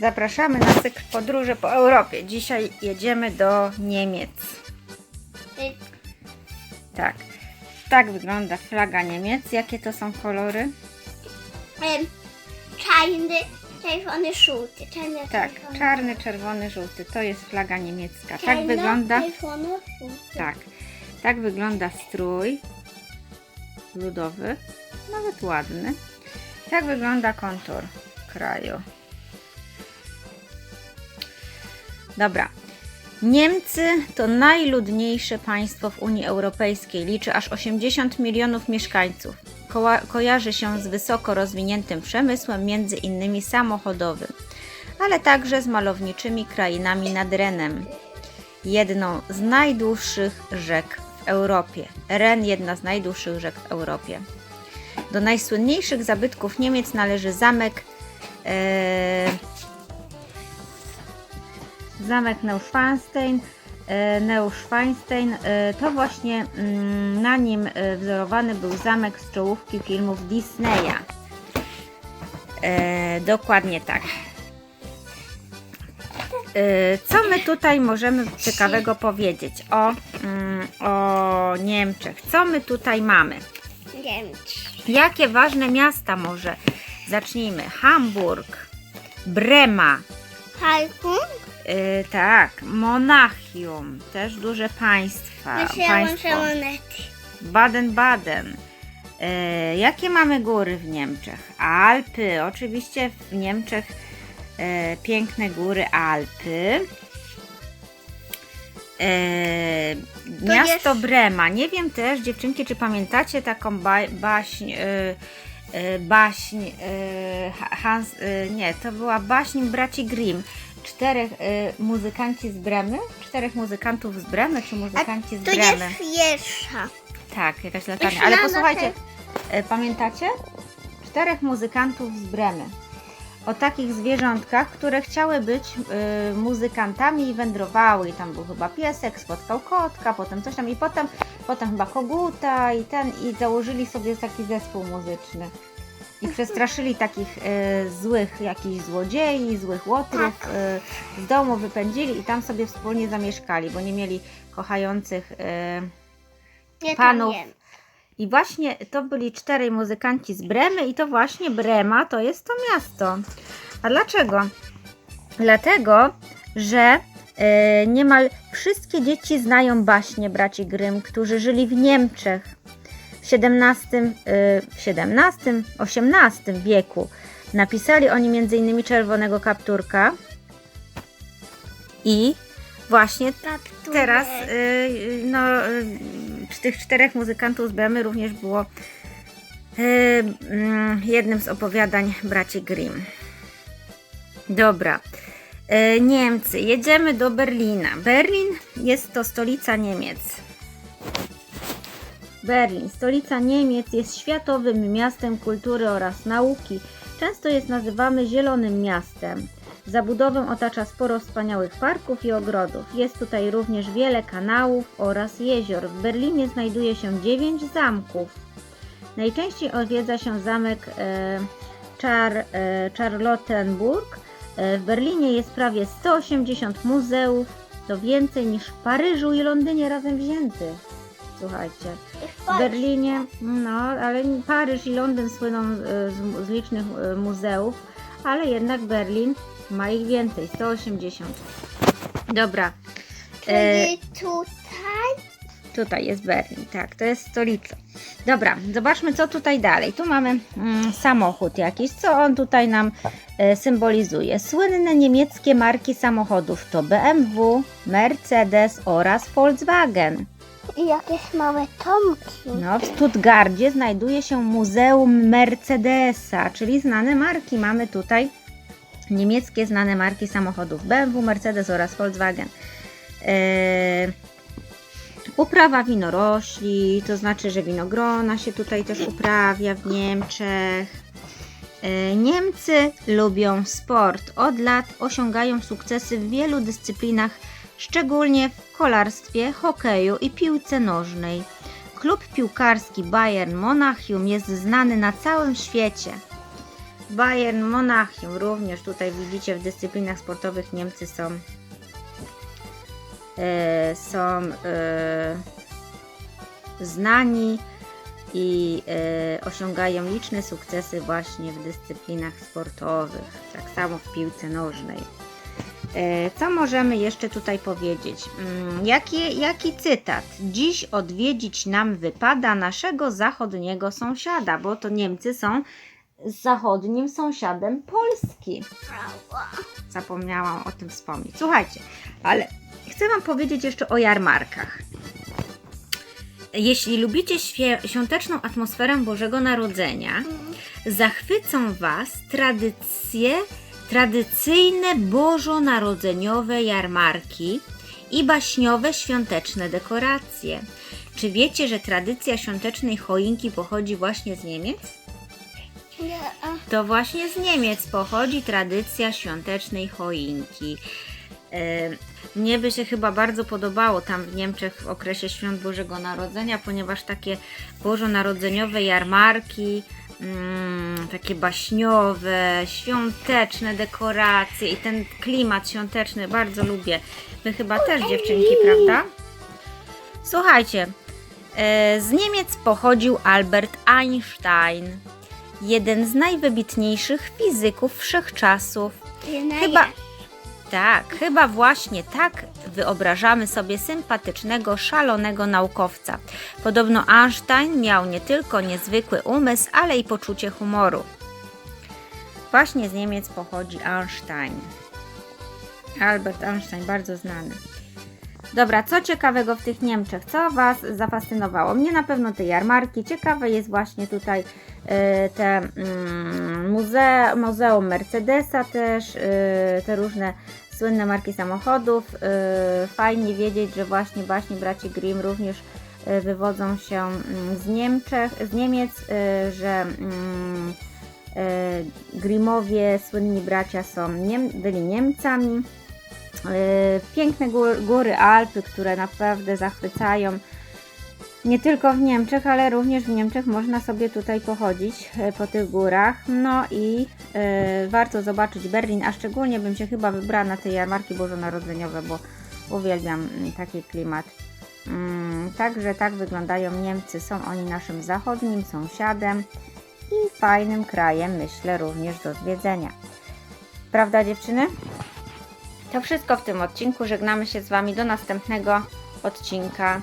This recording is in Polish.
Zapraszamy na cykl podróży po Europie. Dzisiaj jedziemy do Niemiec. Tak. Tak wygląda flaga Niemiec. Jakie to są kolory? Em, Czarny, czerwony, żółty. Czarny, Tak, czerwony. czarny, czerwony, żółty. To jest flaga niemiecka. Tak Czarno, wygląda. czerwono, żółty. Tak. Tak wygląda strój ludowy. Nawet ładny. Tak wygląda kontur kraju. Dobra. Niemcy to najludniejsze państwo w Unii Europejskiej. Liczy aż 80 milionów mieszkańców. Kojarzy się z wysoko rozwiniętym przemysłem, między innymi samochodowym, ale także z malowniczymi krainami nad Renem jedną z najdłuższych rzek w Europie. Ren, jedna z najdłuższych rzek w Europie. Do najsłynniejszych zabytków Niemiec należy zamek e, zamek Neuschwanstein. E, Neuschwanstein e, to właśnie mm, na nim e, wzorowany był zamek z czołówki filmów Disneya. E, dokładnie tak. Y, Co my tutaj możemy ciekawego powiedzieć o, mm, o Niemczech? Co my tutaj mamy? Niemcy. Jakie ważne miasta może? Zacznijmy. Hamburg, Brema, Halkung? y, tak, Monachium, też duże państwa. Myślałam, państwo. że monety. Baden-Baden. E, jakie mamy góry w Niemczech? Alpy. Oczywiście w Niemczech e, piękne góry Alpy. E, miasto jest- Brema. Nie wiem też, dziewczynki, czy pamiętacie taką ba baśń. E, e, baśń e, Ha- Hans, e, nie, to była baśń braci Grimm. Czterech e, muzykanci z Bremy? Czterech muzykantów z Bremy, czy muzykanci z To Bremy? jest pierwsza. Tak, jakaś latarnia. Ale posłuchajcie, e, pamiętacie? Czterech muzykantów z Bremy. O takich zwierzątkach, które chciały być e, muzykantami i wędrowały. I tam był chyba piesek, spotkał kotka, potem coś tam i potem, potem chyba koguta i ten i założyli sobie taki zespół muzyczny. I przestraszyli takich e, złych jakichś złodziei, złych łotrów, Tak. e, z domu wypędzili i tam sobie wspólnie zamieszkali, bo nie mieli kochających e, Nie Panów. wiem. I właśnie to byli czterej muzykanci z Bremy i to właśnie Brema to jest to miasto. A dlaczego? Dlatego, że e, niemal wszystkie dzieci znają baśnie braci Grimm, którzy żyli w Niemczech w XVII, e, w XVII, XVIII wieku. Napisali oni m.in. Czerwonego Kapturka i właśnie Kapturek. Teraz y, no, y, z tych czterech muzykantów z Bramy również było y, mm, jednym z opowiadań braci Grimm. Dobra. Y, Niemcy. Jedziemy do Berlina. Berlin jest to stolica Niemiec. Berlin, stolica Niemiec, jest światowym miastem kultury oraz nauki. Często jest nazywany Zielonym Miastem. Zabudowę otacza sporo wspaniałych parków i ogrodów. Jest tutaj również wiele kanałów oraz jezior. W Berlinie znajduje się 9 zamków. Najczęściej odwiedza się zamek e, Char, e, Charlottenburg. E, w Berlinie jest prawie 180 muzeów. To więcej niż w Paryżu i Londynie razem wziętych. Słuchajcie. W Berlinie, no, ale Paryż i Londyn słyną e, z, z licznych e, muzeów, ale jednak Berlin ma ich więcej, 180. Dobra, e, Czyli tutaj tutaj jest Berlin, tak, to jest stolica. Dobra, zobaczmy co tutaj dalej. Tu mamy mm, samochód jakiś, co on tutaj nam e, symbolizuje. Słynne niemieckie marki samochodów to BMW, Mercedes oraz Volkswagen. I jakieś małe tomki. No, w Stuttgardzie znajduje się Muzeum Mercedesa, czyli znane marki. Mamy tutaj niemieckie znane marki samochodów BMW, Mercedes oraz Volkswagen. Eee, uprawa winorośli, to znaczy, że winogrona się tutaj też uprawia w Niemczech. E, Niemcy lubią sport. Od lat osiągają sukcesy w wielu dyscyplinach, szczególnie w kolarstwie, hokeju i piłce nożnej. Klub piłkarski Bayern Monachium jest znany na całym świecie. Bayern Monachium również tutaj widzicie w dyscyplinach sportowych Niemcy są e, są e, znani i e, osiągają liczne sukcesy właśnie w dyscyplinach sportowych, tak samo w piłce nożnej. E, Co możemy jeszcze tutaj powiedzieć? Mm, Jaki, cytat? Dziś odwiedzić nam wypada naszego zachodniego sąsiada, bo to Niemcy są zachodnim sąsiadem Polski. Zapomniałam o tym wspomnieć. Słuchajcie, ale chcę Wam powiedzieć jeszcze o jarmarkach. Jeśli lubicie świąteczną atmosferę Bożego Narodzenia, zachwycą Was tradycje, tradycyjne bożonarodzeniowe jarmarki i baśniowe świąteczne dekoracje. Czy wiecie, że tradycja świątecznej choinki pochodzi właśnie z Niemiec? Nie, To właśnie z Niemiec pochodzi tradycja świątecznej choinki. E, Mnie by się chyba bardzo podobało tam w Niemczech w okresie świąt Bożego Narodzenia, ponieważ takie bożonarodzeniowe jarmarki, mm, takie baśniowe, świąteczne dekoracje i ten klimat świąteczny bardzo lubię. Wy chyba też dziewczynki, prawda? Słuchajcie, e, z Niemiec pochodził Albert Einstein jeden z najwybitniejszych fizyków wszechczasów. Chyba tak, chyba właśnie tak wyobrażamy sobie sympatycznego, szalonego naukowca. Podobno Einstein miał nie tylko niezwykły umysł, ale i poczucie humoru. Właśnie z Niemiec pochodzi Einstein. Albert Einstein, bardzo znany. Dobra, co ciekawego w tych Niemczech? Co Was zafascynowało? Mnie na pewno te jarmarki. Ciekawe jest właśnie tutaj te mm, muze Muzeum Mercedesa też, e, te różne słynne marki samochodów. E, Fajnie wiedzieć, że właśnie baśnie braci Grimm również e, wywodzą się mm, z Niemczech, z Niemiec, e, że mm, e, Grimmowie, słynni bracia są byli Niemcami. E, Piękne góry Alpy, które naprawdę zachwycają. Nie tylko w Niemczech, ale również w Niemczech można sobie tutaj pochodzić e, po tych górach. No i e, warto zobaczyć Berlin, a szczególnie bym się chyba wybrała na te jarmarki bożonarodzeniowe, bo uwielbiam mm, taki klimat. Mm, Także tak wyglądają Niemcy. Są oni naszym zachodnim sąsiadem i fajnym krajem, myślę, również do zwiedzenia. Prawda, dziewczyny? To wszystko w tym odcinku. Żegnamy się z Wami do następnego odcinka.